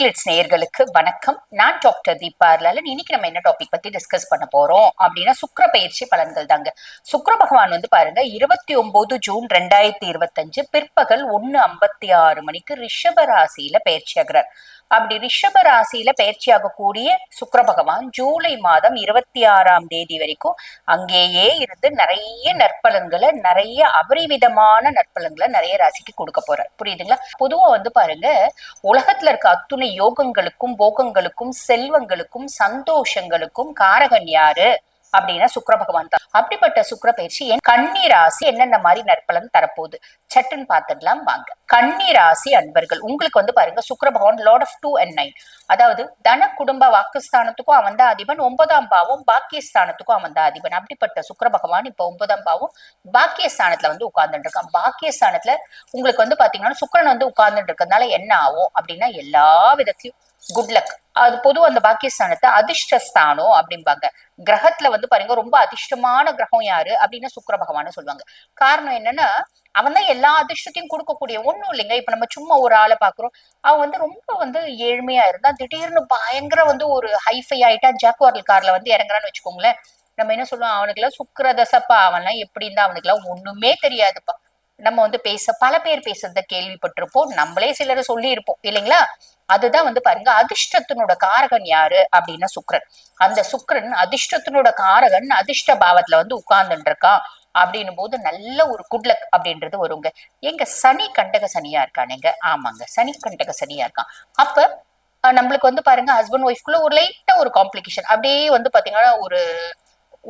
Spirits நேயர்களுக்கு வணக்கம். நான் டாக்டர் தீபா அர்லாலன் இன்னைக்கு நம்ம என்ன டாபிக் பத்தி டிஸ்கஸ் பண்ண போறோம்? அப்படின்னா சுக்கர பயிற்சி பலன்கள் தாங்க. சுக்கர பகவான் வந்து பாருங்க இருபத்தி ஒன்பது ஜூன் ரெண்டாயிரத்தி இருபத்தஞ்சு பிற்பகல் ஒன்னு ஐம்பத்தி ஆறு மணிக்கு ரிஷப ராசியில பயிற்சி ஆகிறார். அப்படி ரிஷப ராசியில பயிற்சியாகக்கூடிய சுக்கர பகவான் ஜூலை மாதம் இருபத்தி ஆறாம் தேதி வரைக்கும் அங்கேயே இருந்து நிறைய நற்பலன்களை நிறைய அபரிவிதமான நற்பலன்களை நிறைய ராசிக்கு கொடுக்க போறார். புரியுதுங்களா? பொதுவா வந்து பாருங்க உலகத்துல இருக்க அத்துணை யோகங்களுக்கும் போகங்களுக்கும் செல்வங்களுக்கும் சந்தோஷங்களுக்கும் காரகன் யாரு? அப்படின்னா சுக்கர பகவான் தான். அப்படிப்பட்ட சுக்கிர பயிற்சி என் கன்னி ராசி என்னென்ன மாதிரி நற்பலன் தரப்போகுது? சட்டுன்னு பார்த்துடலாம் வாங்க. கன்னி ராசி அன்பர்கள் உங்களுக்கு வந்து பாருங்க Shukra Bhagavan lord of two and nine அதாவது தன குடும்ப வாக்குஸ்தானத்துக்கும் அவன் தான் அதிபன் ஒன்பதாம் பாவம் பாக்கியஸ்தானத்துக்கும் அவன் தான் அதிபன். அப்படிப்பட்ட சுக்கர பகவான் இப்ப ஒன்பதாம் பாவம் பாக்கியஸ்தானத்துல வந்து உட்கார்ந்துட்டு இருக்கான் பாக்கியஸ்தானத்துல உங்களுக்கு வந்து பாத்தீங்கன்னா சுக்கரன் வந்து உட்கார்ந்துட்டு இருக்கிறதுனால என்ன ஆகும் அப்படின்னா எல்லா விதத்திலயும் குட் லக் அது பொது அந்த பாக்கியஸ்தானத்தை அதிர்ஷ்டஸ்தானம் அப்படிம்பாங்க. கிரகத்துல வந்து பாருங்க ரொம்ப அதிர்ஷ்டமான கிரகம் யாரு? அப்படின்னா சுக்கிர பகவான சொல்லுவாங்க. காரணம் என்னன்னா அவன் தான் எல்லா அதிர்ஷ்டத்தையும் கொடுக்கக்கூடிய ஒண்ணும் இல்லைங்க. இப்ப நம்ம சும்மா ஒரு ஆளை பாக்குறோம். அவன் வந்து ரொம்ப வந்து ஏழ்மையா இருந்தா திடீர்னு பயங்கர வந்து ஒரு ஹைஃபை ஆயிட்டா ஜாக்வார்ல் கார்ல வந்து இறங்குறான்னு வச்சுக்கோங்களேன். நம்ம என்ன சொல்லுவோம்? அவனுக்கு எல்லாம் சுக்கிர தசப்பா. அவன்லாம் எப்படி இருந்தா அவனுக்கு எல்லாம் ஒண்ணுமே தெரியாதுப்பா. நம்ம வந்து பேச பல பேர் பேசுறத கேள்விப்பட்டிருப்போம். நம்மளே சிலரை சொல்லி இருப்போம் இல்லைங்களா? அதுதான் வந்து பாருங்க அதிர்ஷ்டத்தினோட காரகன் யாரு? அப்படின்னா சுக்ரன். அந்த சுக்ரன் அதிர்ஷ்டத்தினோட காரகன் அதிர்ஷ்ட பாவத்துல வந்து உட்கார்ந்துட்டு இருக்கான் அப்படின்னும் போது நல்ல ஒரு குட்லக் அப்படின்றது வருங்க. எங்க சனி கண்டக சனியா இருக்கானுங்க? ஆமாங்க சனி கண்டக சனியா இருக்கான். அப்ப அஹ், நம்மளுக்கு வந்து பாருங்க ஹஸ்பண்ட் ஒய்ஃப்குள்ள ஒரு லைட்டா ஒரு காம்ப்ளிகேஷன் அப்படியே வந்து பாத்தீங்கன்னா ஒரு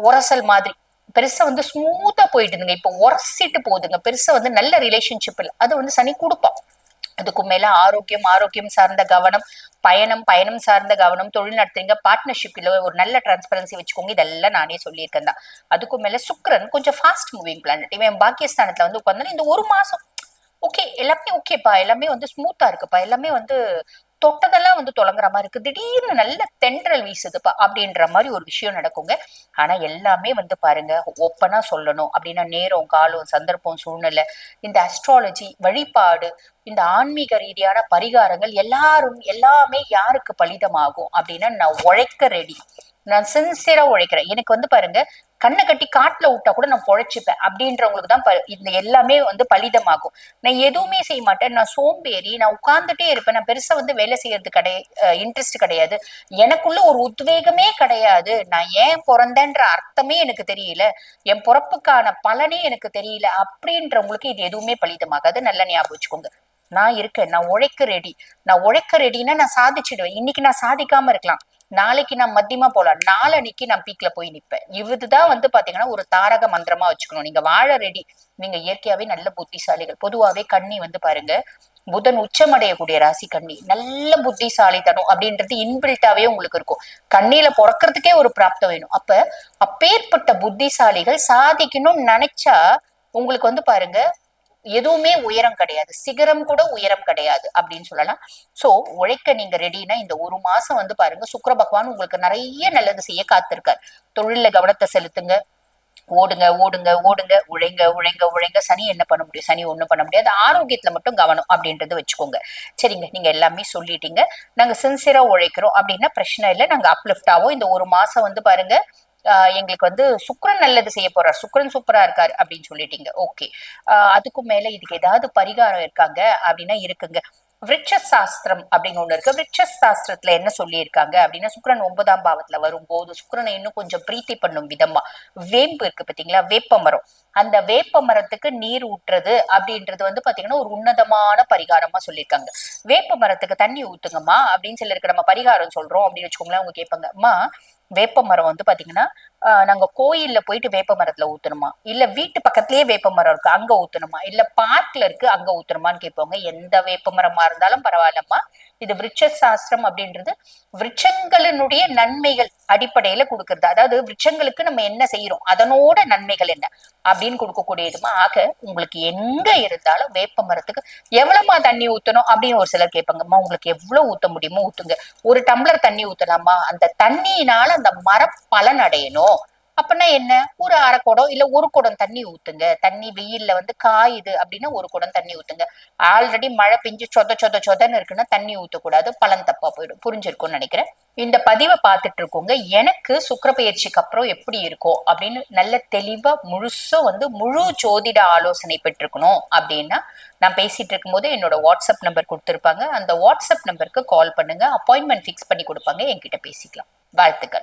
உரசல் மாதிரி. பெருசா வந்து ஸ்மூத்தா போயிட்டுதுங்க இப்போ உரசிட்டு போகுதுங்க. பெருசா வந்து நல்ல ரிலேஷன்ஷிப் இல்லை. அது வந்து சனி கொடுப்பான். அதுக்கு மேல ஆரோக்கியம் ஆரோக்கியம் சார்ந்த கவனம் பயணம் பயணம் சார்ந்த கவனம் தொழில் நடத்துறீங்க பார்ட்னர்ஷிப்ல ஒரு நல்ல டிரான்ஸ்பரன்சி வச்சுக்கோங்க. இதெல்லாம் நானே சொல்லியிருக்கேன் தான். அதுக்கும் மேல சுக்ரன் கொஞ்சம் ஃபாஸ்ட் மூவிங் பிளானட் இவன் பாக்கியஸ்தானத்துல வந்து உட்காந்து இந்த ஒரு மாசம் ஓகே எல்லாமே ஓகேப்பா எல்லாமே வந்து ஸ்மூத்தா இருக்குப்பா. எல்லாமே வந்து தொட்டதெல்லாம் வந்து தொடங்குற மாதிரி இருக்கு. திடீர்னு நல்ல தென்றல் வீசுதுப்பா அப்படின்ற மாதிரி ஒரு விஷயம் நடக்குங்க. ஆனா எல்லாமே வந்து பாருங்க ஒப்பனா சொல்லணும். அப்படின்னா நேரம் காலம் சந்தர்ப்பம் சூழ்நிலை இந்த அஸ்ட்ராலஜி வழிபாடு இந்த ஆன்மீக ரீதியான பரிகாரங்கள் எல்லாரும் எல்லாமே யாருக்கு பலிதமாகும்? அப்படின்னா நான் உழைக்க ரெடி நான் சின்சியரா உழைக்கிறேன். எனக்கு வந்து பாருங்க கண்ணை கட்டி காட்டுல விட்டா கூட நான் பொழைச்சிப்பேன். அப்படின்றவங்களுக்கு தான் இந்த எல்லாமே வந்து பலிதமாகும். நான் எதுவுமே செய்ய மாட்டேன். நான் சோம்பேறி நான் உட்கார்ந்துட்டே இருப்பேன். நான் பெருசா வந்து வேலை செய்யறது கிடையாது இன்ட்ரெஸ்ட் கிடையாது. எனக்குள்ள ஒரு உத்வேகமே கிடையாது. நான் ஏன் பிறந்தேன்ற அர்த்தமே எனக்கு தெரியல. என் பிறப்புக்கான பலனே எனக்கு தெரியல. அப்படின்றவங்களுக்கு இது எதுவுமே பலிதமாகாது. நல்லா ஞாபகம் வச்சுக்கோங்க. நான் இருக்கேன். நான் உழைக்க ரெடி நான் உழைக்க ரெடினா நான் சாதிச்சிடுவேன். இன்னைக்கு நான் சாதிக்காம இருக்கலாம். நாளைக்கு நான் மத்தியமா போலாம். நாளன்னைக்கு நான் பீக்ல போய் நிப்பேன். இதுதான் வந்து பாத்தீங்கன்னா ஒரு தாரக மந்திரமா வச்சுக்கணும். நீங்க வாழ ரெடி நீங்க இயற்கையாவே நல்ல புத்திசாலிகள். பொதுவாவே கண்ணி வந்து பாருங்க புதன் உச்சமடையக்கூடிய ராசி கண்ணி நல்ல புத்திசாலித்தனம் அப்படின்றது இன்பில்ட்டாவே உங்களுக்கு இருக்கும். கண்ணியில பிறக்கிறதுக்கே ஒரு பிராப்தம் வேணும். அப்ப அப்பேற்பட்ட புத்திசாலிகள் சாதிக்கணும்னு நினைச்சா உங்களுக்கு வந்து பாருங்க எதுவுமே உயரம் கிடையாது. சிகரம் கூட உயரம் கிடையாது அப்படின்னு சொல்லலாம். சோ உழைக்க நீங்க ரெடினா இந்த ஒரு மாசம் வந்து பாருங்க சுக்கிர பகவான் உங்களுக்கு நிறைய நல்லது செய்ய காத்திருக்கார். தொழில கவனத்தை செலுத்துங்க. ஓடுங்க ஓடுங்க ஓடுங்க உழைங்க உழைங்க உழைங்க. சனி என்ன பண்ண முடியும்? சனி ஒண்ணும் பண்ண முடியாது. ஆரோக்கியத்துல மட்டும் கவனம் அப்படின்றது வச்சுக்கோங்க. சரிங்க நீங்க எல்லாமே சொல்லிட்டீங்க. நாங்க சின்சியரா உழைக்கிறோம் அப்படின்னா பிரச்சனை இல்லை. நாங்க அப்லிஃப்ட் இந்த ஒரு மாசம் வந்து பாருங்க எங்களுக்கு வந்து சுக்ரன் நல்லது செய்ய போறார். சுக்ரன் சூப்பரா இருக்காரு அப்படின்னு சொல்லிட்டீங்க. ஓகே அதுக்கும் மேல இதுக்கு ஏதாவது பரிகாரம் இருக்காங்க அப்படின்னா இருக்குங்க. விருட்ச சாஸ்திரம் அப்படின்னு ஒண்ணு இருக்கு. விருட்சசாஸ்திரத்துல என்ன சொல்லியிருக்காங்க அப்படின்னா சுக்ரன் ஒன்பதாம் பாவத்துல வரும்போது சுக்ரனை இன்னும் கொஞ்சம் பிரீத்தி பண்ணும் விதமா. வேம்பு இருக்கு பாத்தீங்களா? வேப்ப மரம். அந்த வேப்ப மரத்துக்கு நீர் ஊற்றுறது அப்படின்றது வந்து பாத்தீங்கன்னா ஒரு உன்னதமான பரிகாரமா சொல்லியிருக்காங்க. வேப்ப மரத்துக்கு தண்ணி ஊத்துங்கம்மா அப்படின்னு சொல்லிருக்கு நம்ம பரிகாரம் சொல்றோம் அப்படின்னு வச்சுக்கோங்களேன் அவங்க கேட்பாங்க அம்மா வேப்ப மரம் வந்து பாத்தீங்கன்னா ஆஹ் நாங்க கோயில்ல போயிட்டு வேப்ப மரத்துல ஊத்தணுமா? இல்ல வீட்டு பக்கத்துலயே வேப்ப மரம் இருக்கு அங்க ஊத்தணுமா? இல்ல பார்க்ல இருக்கு அங்க ஊத்தணுமான்னு கேட்பாங்க எந்த வேப்ப மரமா இருந்தாலும் பரவாயில்லம்மா. இது விருட்ச சாஸ்திரம் அப்படின்றது விருட்சங்களினுடைய நன்மைகள் அடிப்படையில கொடுக்கறது. அதாவது விருட்சங்களுக்கு நம்ம என்ன செய்யறோம்? அதனோட நன்மைகள் என்ன? அப்படின்னு கொடுக்கக்கூடியதுமா? ஆக உங்களுக்கு எங்க இருந்தாலும் வேப்ப மரத்துக்கு எவ்வளவுமா தண்ணி ஊத்தணும் அப்படின்னு ஒரு சிலர் கேட்பாங்கம்மா உங்களுக்கு எவ்வளவு ஊத்த முடியுமோ ஊத்துங்க. ஒரு டம்ளர் தண்ணி ஊத்தலாமா? அந்த தண்ணியினால அந்த மரம் பலன் அடையணும் அப்படின்னா என்ன? ஒரு அரை குடம் இல்ல ஒரு குடம் தண்ணி ஊத்துங்க. தண்ணி வெயில்ல வந்து காயுது அப்படின்னா ஒரு குடம் தண்ணி ஊத்துங்க. ஆல்ரெடி மழை பெஞ்சு சொத சொத சொதன்னு இருக்குன்னா தண்ணி ஊத்தக்கூடாது. பலன் தப்பா போயிடும். புரிஞ்சிருக்கும்னு நினைக்கிறேன். இந்த பதிவை பார்த்துட்டு இருக்கோங்க. எனக்கு சுக்கர பயிற்சிக்கு அப்புறம் எப்படி இருக்கும் அப்படின்னு நல்ல தெளிவா முழுசும் வந்து முழு ஜோதிட ஆலோசனை பெற்றிருக்கணும் அப்படின்னா நான் பேசிட்டு இருக்கும்போது என்னோட வாட்ஸ்அப் நம்பர் கொடுத்துருப்பாங்க. அந்த வாட்ஸ்அப் நம்பருக்கு கால் பண்ணுங்க. அப்பாயின்மெண்ட் ஃபிக்ஸ் பண்ணி கொடுப்பாங்க. என்கிட்ட பேசிக்கலாம். வாழ்த்துக்கள்.